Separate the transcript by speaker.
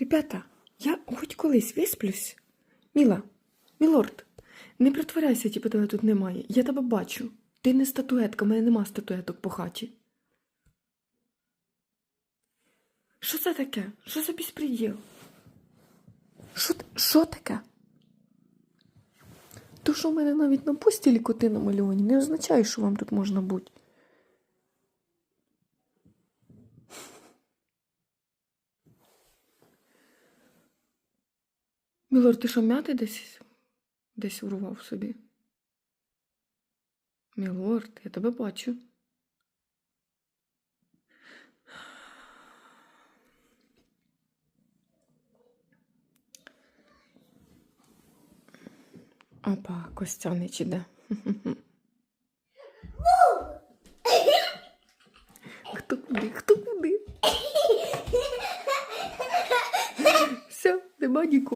Speaker 1: Ребята, я хоч колись висплюсь. Міла, мілорд, не притворяйся, типу тебе тут немає. Я тебе бачу. Ти не статуетка, в мене нема статуеток по хаті. Що це таке? Що за безпреділ? Що, що таке? То, що в мене навіть на постілі коти намальовані, не означає, що вам тут можна бути. Мілор, ти що м'яти десь десь урвав собі? Мілорд, я тебе бачу. Опа, Костянич іде. Хто куди? Хто куди? Все, нема нікого.